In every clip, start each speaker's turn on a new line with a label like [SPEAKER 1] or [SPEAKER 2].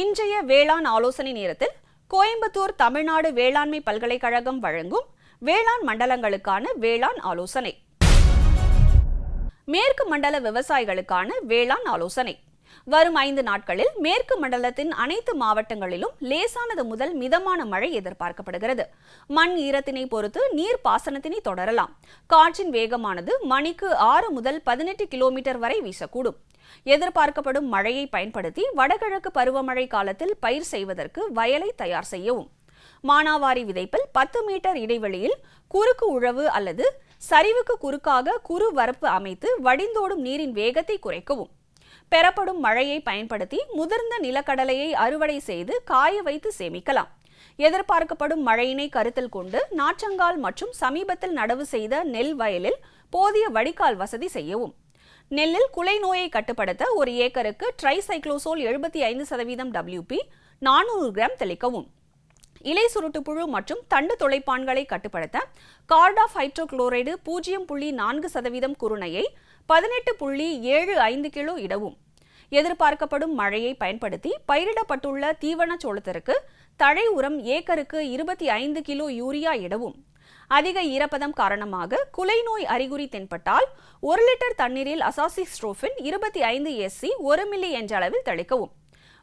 [SPEAKER 1] இன்றைய வேளாண் ஆலோசனை நேரத்தில் கோயம்புத்தூர் தமிழ்நாடு வேளாண்மை பல்கலைக்கழகம் வழங்கும் வேளாண் மண்டலங்களுக்கான வேளாண் ஆலோசனை. மேற்கு மண்டல விவசாயிகளுக்கான வேளாண் ஆலோசனை. வரும் ஐந்து நாட்களில் மேற்கு மண்டலத்தின் அனைத்து மாவட்டங்களிலும் லேசானது முதல் மிதமான மழை எதிர்பார்க்கப்படுகிறது. மண் ஈரத்தினை பொறுத்து நீர் பாசனத்தினை தொடரலாம். காற்றின் வேகமானது மணிக்கு ஆறு முதல் பதினெட்டு கிலோமீட்டர் வரை வீசக்கூடும். எதிர்பார்க்கப்படும் மழையை பயன்படுத்தி வடகிழக்கு பருவமழை காலத்தில் பயிர் செய்வதற்கு வயலை தயார் செய்யவும். மானாவாரி விதைப்பில் பத்து மீட்டர் இடைவெளியில் குறுக்கு உழவு அல்லது சரிவுக்கு குறுக்காக குறு வரப்பு அமைத்து வடிந்தோடும் நீரின் வேகத்தை குறைக்கவும். பெறப்படும் மழையை பயன்படுத்தி முதிர்ந்த நிலக்கடலையை அறுவடை செய்து காய வைத்து சேமிக்கலாம். எதிர்பார்க்கப்படும் மழையினை கருத்தில் கொண்டு நாற்றங்கால் மற்றும் சமீபத்தில் நடவு செய்த நெல் வயலில் போதிய வடிகால் வசதி செய்யவும். நெல்லில் குலை நோயை கட்டுப்படுத்த ஒரு ஏக்கருக்கு ட்ரைசைக்ளோசோல் எழுபத்தி ஐந்து சதவீதம் டபிள்யூபி நானூறு கிராம் தெளிக்கவும். இலை சுருட்டு புழு மற்றும் தண்டு துளைப்பான்களை கட்டுப்படுத்த கார்டாஃப் ஹைட்ரோகுளோரைடு பூஜ்ஜியம் புள்ளி நான்கு சதவீதம் குருணையை பதினெட்டு புள்ளி ஏழு ஐந்து கிலோ இடவும். எதிர்பார்க்கப்படும் மழையை பயன்படுத்தி பயிரிடப்பட்டுள்ள தீவன சோளத்திற்கு தழை உரம் ஏக்கருக்கு இருபத்தி ஐந்து கிலோ யூரியா இடவும். அதிக ஈரப்பதம் காரணமாக குலை நோய் அறிகுறி தென்பட்டால் ஒரு லிட்டர் தண்ணீரில் அசாசிஸ்ட்ரோஃபின் இருபத்தி ஐந்து எஸ்சி ஒரு மில்லி என்ற அளவில் தெளிக்கவும்.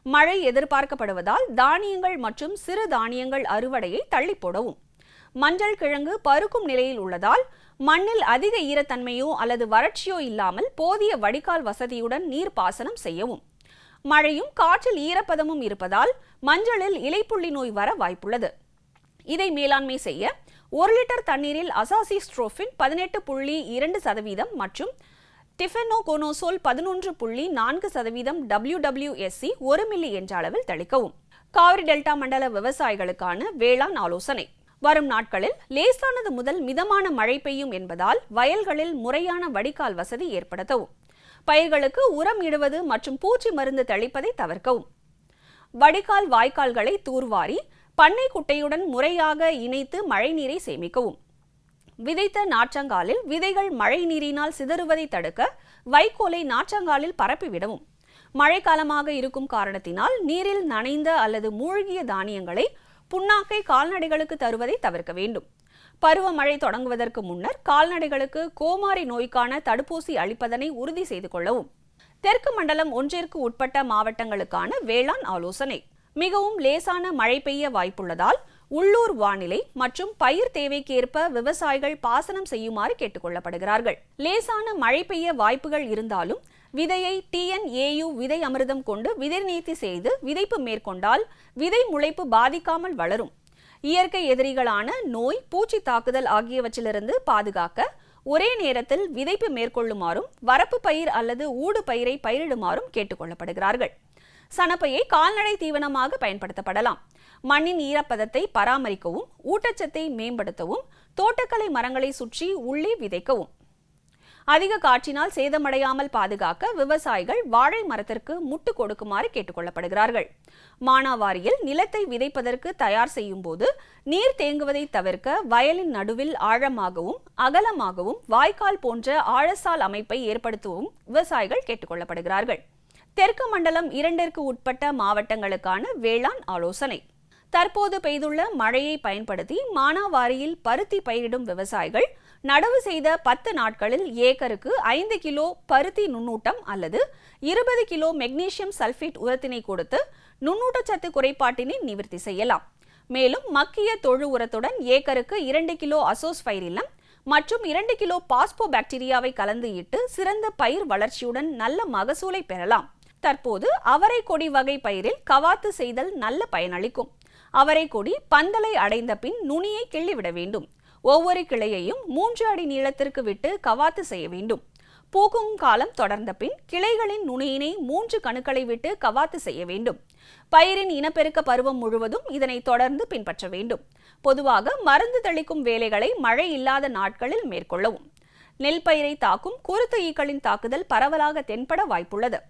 [SPEAKER 1] மழை எதிர்பார்க்கப்படுவதால் தானியங்கள் மற்றும் சிறு தானியங்கள் அறுவடையை தள்ளி போடவும் மஞ்சள் கிழங்கு பருக்கும் நிலையில் உள்ளதால் மண்ணில் அதிக ஈரத்தன்மையோ அல்லது வறட்சியோ இல்லாமல் போதிய வடிகால் வசதியுடன் நீர் பாசனம் செய்யவும். மழையும் காற்றில் ஈரப்பதமும் இருப்பதால் மஞ்சளில் இலைப்புள்ளி நோய் வர வாய்ப்புள்ளது. இதை மேலாண்மை செய்ய ஒரு லிட்டர் தண்ணீரில் அசாசிஸ்ட்ரோஃபின் பதினெட்டு புள்ளி இரண்டு சதவீதம் மற்றும் டிஃபெனோகோனோசோல் பதினொன்று புள்ளி நான்கு சதவீதம் டபிள்யூடபிள்யூஎஸ்சி ஒரு மில்லி என்ற அளவில் தெளிக்கவும். காவிரி டெல்டா மண்டல விவசாயிகளுக்கான வேளாண் ஆலோசனை. வரும் நாட்களில் லேசானது முதல் மிதமான மழை பெய்யும் என்பதால் வயல்களில் முறையான வடிகால் வசதி ஏற்படுத்தவும். பயிர்களுக்கு உரம் இடுவது மற்றும் பூச்சி மருந்து தெளிப்பதை தவிர்க்கவும். வடிகால் வாய்க்கால்களை தூர்வாரி பண்ணை குட்டையுடன் முறையாக இணைத்து மழைநீரை சேமிக்கவும். விதைத்த நாற்றங்காலில் விதைகள் மழை நீரினால் சிதறுவதை தடுக்க வைக்கோலை நாற்றங்காலில் பரப்பிவிடவும் மழைக்காலமாக இருக்கும் காரணத்தினால் நீரில் நனைந்த அல்லது மூழ்கிய தானியங்களை புண்ணாக்கை கால்நடைகளுக்கு தருவதை தவிர்க்க வேண்டும். பருவமழை தொடங்குவதற்கு முன்னர் கால்நடைகளுக்கு கோமாரி நோய்க்கான தடுப்பூசி அளிப்பதனை உறுதி செய்து கொள்ளவும். தெற்கு மண்டலம் ஒன்றிற்கு உட்பட்ட மாவட்டங்களுக்கான வேளாண் ஆலோசனை. மிகவும் லேசான மழை பெய்ய வாய்ப்புள்ளதால் உள்ளூர் வானிலை மற்றும் பயிர் தேவைக்கேற்ப விவசாயிகள் பாசனம் செய்யுமாறு கேட்டுக்கொள்ளப்படுகிறார்கள் லேசான மழை பெய்ய வாய்ப்புகள் இருந்தாலும் விதையை டிஎன்ஏயு விதை அமிர்தம் கொண்டு விதை நீர்த்தி செய்து விதைப்பு மேற்கொண்டால் விதை முளைப்பு பாதிக்காமல் வளரும். இயற்கை எதிரிகளான நோய் பூச்சி தாக்குதல் ஆகியவற்றிலிருந்து பாதுகாக்க ஒரே நேரத்தில் விதைப்பு மேற்கொள்ளுமாறும் வரப்பு பயிர் அல்லது ஊடு பயிரை பயிரிடுமாறும் கேட்டுக்கொள்ளப்படுகிறார்கள். சனப்பையை கால்நடை தீவனமாக பயன்படுத்தப்படலாம். மண்ணின் ஈரப்பதத்தை பராமரிக்கவும் ஊட்டச்சத்தை மேம்படுத்தவும் தோட்டக்கலை மரங்களை சுற்றி உள்ளே விதைக்கவும். அதிக காற்றினால் சேதமடையாமல் பாதுகாக்க விவசாயிகள் வாழை மரத்திற்கு முட்டு கொடுக்குமாறு கேட்டுக்கொள்ளப்படுகிறார்கள். மானாவாரியில் நிலத்தை விதைப்பதற்கு தயார் செய்யும் போது நீர் தேங்குவதை தவிர்க்க வயலின் நடுவில் ஆழமாகவும் அகலமாகவும் வாய்க்கால் போன்ற ஆழசால் அமைப்பை ஏற்படுத்தவும் விவசாயிகள் கேட்டுக்கொள்ளப்படுகிறார்கள். தெற்கு மண்டலம் இரண்டிற்கு உட்பட்ட மாவட்டங்களுக்கான வேளாண் ஆலோசனை. தற்போது பெய்துள்ள மழையை பயன்படுத்தி மானாவாரியில் பருத்தி பயிரிடும் விவசாயிகள் நடவு செய்த பத்து நாட்களில் ஏக்கருக்கு ஐந்து கிலோ பருத்தி நுண்ணூட்டம் அல்லது இருபது கிலோ மெக்னீசியம் சல்ஃபேட் உரத்தினை கொடுத்து நுண்ணூட்டச்சத்து குறைபாட்டினை நிவர்த்தி செய்யலாம். மேலும் மக்கிய தொழு உரத்துடன் ஏக்கருக்கு இரண்டு கிலோ அசோஸ்பைரிலம் மற்றும் இரண்டு கிலோ பாஸ்போ பாக்டீரியாவை கலந்து இட்டு சிறந்த பயிர் வளர்ச்சியுடன் நல்ல மகசூலை பெறலாம். தற்போது அவரை கொடி வகை பயிரில் கவாத்து செய்தல் நல்ல பயனளிக்கும். அவரை கொடி பந்தலை அடைந்த பின் நுனியை கிள்ளிவிட வேண்டும். ஒவ்வொரு கிளையையும் மூன்று அடி நீளத்திற்கு விட்டு கவாத்து செய்ய வேண்டும். பூக்கும் காலம் தொடர்ந்த பின் கிளைகளின் நுனியினை மூன்று கணுக்களை விட்டு கவாத்து செய்ய வேண்டும். பயிரின் இனப்பெருக்க பருவம் முழுவதும் இதனை தொடர்ந்து பின்பற்ற வேண்டும். பொதுவாக மருந்து தெளிக்கும் வேலைகளை மழை இல்லாத நாட்களில் மேற்கொள்ளவும். நெல் பயிரை தாக்கும் குருத்து ஈக்களின் தாக்குதல் பரவலாக தென்பட வாய்ப்புள்ளது.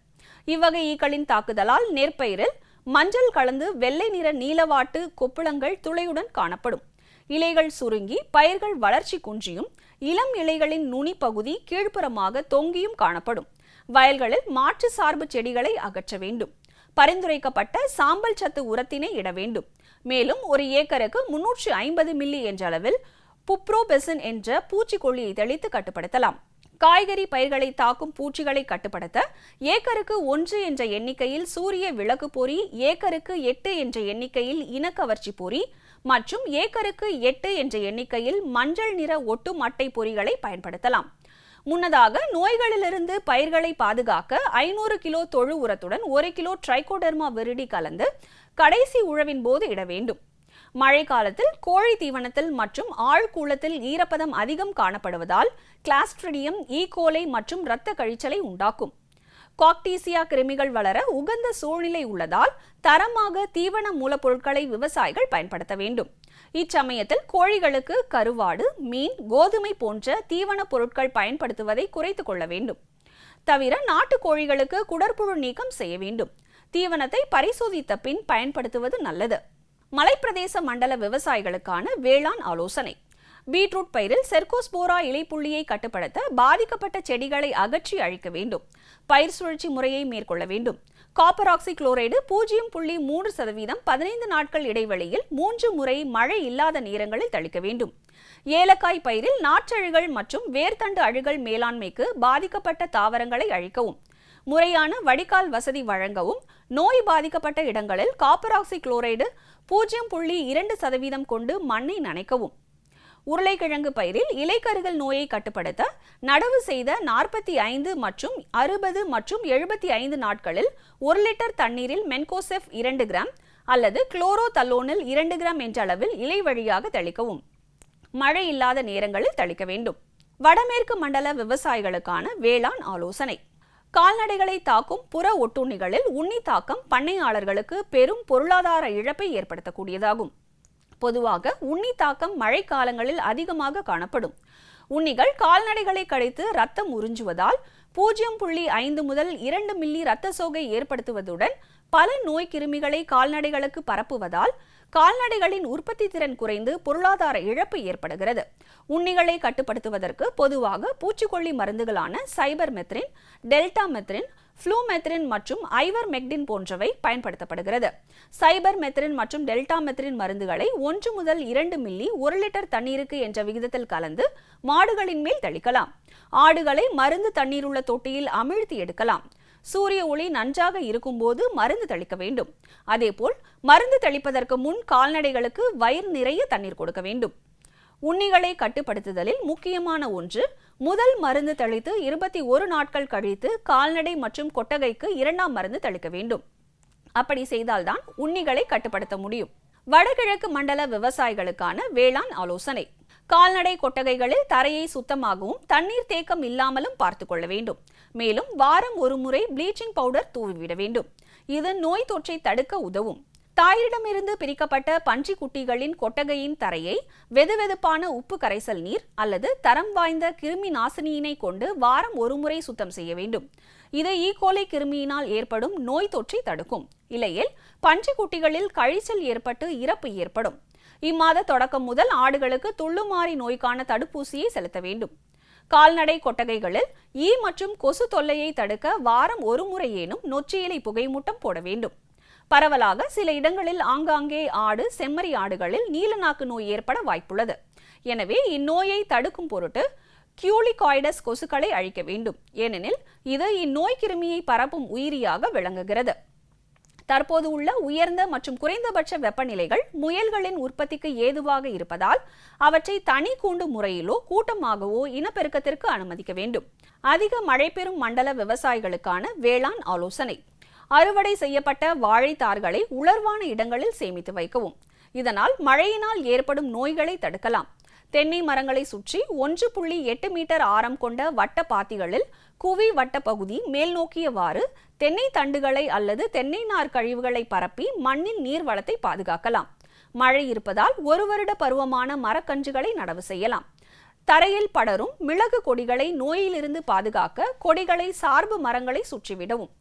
[SPEAKER 1] இவ்வகை ஈக்களின் தாக்குதலால் நெற்பயிரில் மஞ்சள் கலந்து வெள்ளை நிற நீலவாட்டு கொப்புளங்கள் துளையுடன் காணப்படும். இலைகள் சுருங்கி பயிர்கள் வளர்ச்சி குன்றியும் இளம் இலைகளின் நுனி பகுதி கீழ்ப்புறமாக தொங்கியும் காணப்படும். வயல்களில் மாற்று சார்பு செடிகளை அகற்ற வேண்டும். பரிந்துரைக்கப்பட்ட சாம்பல் சத்து உரத்தினை இட வேண்டும். மேலும் ஒரு ஏக்கருக்கு முன்னூற்று ஐம்பது மில்லி என்ற அளவில் புப்ரோபெசன் என்ற பூச்சிக்கொல்லியை தெளித்து கட்டுப்படுத்தலாம். காய்கறி பயிர்களை தாக்கும் பூச்சிகளை கட்டுப்படுத்த ஏக்கருக்கு ஒன்று என்ற எண்ணிக்கையில் சூரிய விளக்கு பொறி ஏக்கருக்கு எட்டு என்ற எண்ணிக்கையில் இனக்கவர்ச்சி பொறி மற்றும் ஏக்கருக்கு எட்டு என்ற எண்ணிக்கையில் மஞ்சள் நிற ஒட்டு மட்டை பொறிகளை பயன்படுத்தலாம். முன்னதாக நோய்களிலிருந்து பயிர்களை பாதுகாக்க ஐநூறு கிலோ தொழு உரத்துடன் ஒரு கிலோ ட்ரைகோடெர்மா விரிடி கலந்து கடைசி உழவின் போது இட வேண்டும். மழை காலத்தில் கோழி தீவனத்தில் மற்றும் ஆழ்கூளத்தில் ஈரப்பதம் அதிகம் காணப்படுவதால் கிளாஸ்ட்ரிடியம் ஈகோலை மற்றும் இரத்த கழிச்சலை உண்டாக்கும். காக்டீசியா கிருமிகள் வளர உகந்த சூழ்நிலை உள்ளதால் தரமாக தீவன மூலப்பொருட்களை விவசாயிகள் பயன்படுத்த வேண்டும். இச்சமயத்தில் கோழிகளுக்கு கருவாடு மீன் கோதுமை போன்ற தீவன பொருட்கள் பயன்படுத்துவதை குறைத்துக் கொள்ள வேண்டும். தவிர நாட்டு கோழிகளுக்கு குடற்புழு நீக்கம் செய்ய வேண்டும். தீவனத்தை பரிசோதித்த பின் பயன்படுத்துவது நல்லது. மலைப்பிரதேச மண்டல விவசாயிகளுக்கான வேளாண் ஆலோசனை. பீட்ரூட் பயிரில் செர்கோஸ்போரா இலைப்புள்ளியை கட்டுப்படுத்த பாதிக்கப்பட்ட செடிகளை அகற்றி அழிக்க வேண்டும். பயிர் சுழற்சி முறையை மேற்கொள்ள வேண்டும். காப்பர் ஆக்சி குளோரைடு பூஜ்ஜியம் புள்ளி மூன்று சதவீதம் பதினைந்து நாட்கள் இடைவெளியில் மூன்று முறை மழை இல்லாத நேரங்களில் தளிக்க வேண்டும். ஏலக்காய் பயிரில் நாற்றழுகள் மற்றும் வேர்த்தண்டு அழுகல் மேலாண்மைக்கு பாதிக்கப்பட்ட தாவரங்களை அழிக்கவும். முறையான வடிகால் வசதி வழங்கவும் நோய் பாதிக்கப்பட்ட இடங்களில் காப்பர் ஆக்சி குளோரைடு பூஜ்ஜியம் புள்ளி இரண்டு சதவீதம் கொண்டு மண்ணை நனைக்கவும். உருளைக்கிழங்கு பயிரில் இலைக்கருகல் நோயை கட்டுப்படுத்த நடவு செய்த நாற்பத்தி ஐந்து மற்றும் அறுபது மற்றும் எழுபத்தி ஐந்து நாட்களில் ஒரு லிட்டர் தண்ணீரில் மென்கோசெஃப் இரண்டு கிராம் அல்லது குளோரோ தல்லோனில் இரண்டு கிராம் என்ற அளவில் இலை வழியாக தெளிக்கவும். மழை இல்லாத நேரங்களில் தளிக்க வேண்டும். வடமேற்கு மண்டல விவசாயிகளுக்கான வேளாண் ஆலோசனை. கால்நடைகளை தாக்கும் புற ஒட்டுண்ணிகளில் உண்ணி தாக்கம் பண்ணையாளர்களுக்கு பெரும் பொருளாதார இழப்பை ஏற்படுத்தக்கூடியதாகும். பொதுவாக உண்ணி தாக்கம் மழைக்காலங்களில் அதிகமாக காணப்படும். உண்ணிகள் கால்நடைகளை கடித்து ரத்தம் உறிஞ்சுவதால் பூஜ்ஜியம் புள்ளி ஐந்து முதல் இரண்டு மில்லி இரத்த சோகை ஏற்படுத்துவதுடன் பல நோய் கிருமிகளை கால்நடைகளுக்கு பரப்புவதால் கால்நடைகளின் உற்பத்தி திறன் குறைந்து பொருளாதார இழப்பு ஏற்படுகிறது. உண்ணிகளை கட்டுப்படுத்துவதற்கு பொதுவாக பூச்சிக்கொல்லி மருந்துகளான cypermethrin deltamethrin flumethrin மற்றும் ஐவர் மெக்டின் போன்றவை பயன்படுத்தப்படுகிறது. சைபர் மெத்ரின் மற்றும் டெல்டா மெத்ரின் மருந்துகளை ஒன்று முதல் இரண்டு மில்லி ஒரு லிட்டர் தண்ணீருக்கு என்ற விகிதத்தில் கலந்து மாடுகளின் மேல் தெளிக்கலாம். ஆடுகளை மருந்து தண்ணீர் உள்ள தொட்டியில் அமிழ்த்தி எடுக்கலாம். சூரிய ஒளி நன்றாக இருக்கும்போது மருந்து தெளிக்க வேண்டும். அதேபோல் மருந்து தெளிப்பதற்கு முன் கால்நடைகளுக்கு வயிறு நிறைய தண்ணீர் கொடுக்க வேண்டும். உண்ணிகளை கட்டுப்படுத்துதலில் முக்கியமான ஒன்று முதல் மருந்து தெளித்து இருபத்தி ஒரு நாட்கள் கழித்து கால்நடை மற்றும் கொட்டகைக்கு இரண்டாம் மருந்து தெளிக்க வேண்டும். அப்படி செய்தால்தான் உண்ணிகளை கட்டுப்படுத்த முடியும். வடகிழக்கு மண்டல விவசாயிகளுக்கான வேளாண் ஆலோசனை. கால்நடை கொட்டகைகளில் தரையை சுத்தமாகவும் தண்ணீர் தேக்கம் இல்லாமலும் பார்த்துக்கொள்ள வேண்டும். மேலும் வாரம் ஒரு முறை ப்ளீச்சிங் பவுடர் தூவிவிட வேண்டும். இது நோய் தொற்றை தடுக்க உதவும். தாயிடமிருந்து பிரிக்கப்பட்ட பன்றி குட்டிகளின் கொட்டகையின் தரையை வெதுவெதுப்பான உப்பு கரைசல் நீர் அல்லது தரம் வாய்ந்த கிருமி நாசினியினை கொண்டு வாரம் ஒருமுறை சுத்தம் செய்ய வேண்டும். இது ஈகோலை கிருமியினால் ஏற்படும் நோய் தொற்றை தடுக்கும். இல்லையேல் பன்றி குட்டிகளில் கழிச்சல் ஏற்பட்டு இறப்பு ஏற்படும். இம்மாத தொடக்கம் முதல் ஆடுகளுக்கு துள்ளுமாறி நோய்க்கான தடுப்பூசியை செலுத்த வேண்டும். கால்நடை கொட்டகைகளில் ஈ மற்றும் கொசு தொல்லையை தடுக்க வாரம் ஒரு முறையேனும் நொச்சியிலை புகைமூட்டம் போட வேண்டும். பரவலாக சில இடங்களில் ஆங்காங்கே ஆடு செம்மறி ஆடுகளில் நீலநாக்கு நோய் ஏற்பட வாய்ப்புள்ளது. எனவே இந்நோயை தடுக்கும் பொருட்டு கியூலிகாய்டஸ் கொசுக்களை அழிக்க வேண்டும். ஏனெனில் இது இந்நோய் கிருமியை பரப்பும் உயிரியாக விளங்குகிறது. தற்போது உள்ள உயர்ந்த மற்றும் குறைந்தபட்ச வெப்பநிலைகள் முயல்களின் உற்பத்திக்கு ஏதுவாக இருப்பதால் அவற்றை தனி கூண்டு முறையிலோ கூட்டமாகவோ இனப்பெருக்கத்திற்கு அனுமதிக்க வேண்டும். அதிக மழை பெறும் மண்டல விவசாயிகளுக்கான வேளாண் ஆலோசனை. அறுவடை செய்யப்பட்ட வாழைத்தார்களை உலர்வான இடங்களில் சேமித்து வைக்கவும். இதனால் மழையினால் ஏற்படும் நோய்களை தடுக்கலாம். தென்னை மரங்களை சுற்றி ஒன்று புள்ளி எட்டு மீட்டர் ஆரம் கொண்ட வட்ட பாத்திகளில் குவி வட்ட பகுதி மேல் நோக்கியவாறு தென்னை தண்டுகளை அல்லது தென்னை நார் கழிவுகளை பரப்பி மண்ணின் நீர் வளத்தை பாதுகாக்கலாம். மழை இருப்பதால் ஒரு வருட பருவமான மரக்கன்றுகளை நடவு செய்யலாம். தரையில் படரும் மிளகு கொடிகளை நோயிலிருந்து பாதுகாக்க கொடிகளை சார்பு மரங்களை சுற்றிவிடவும்.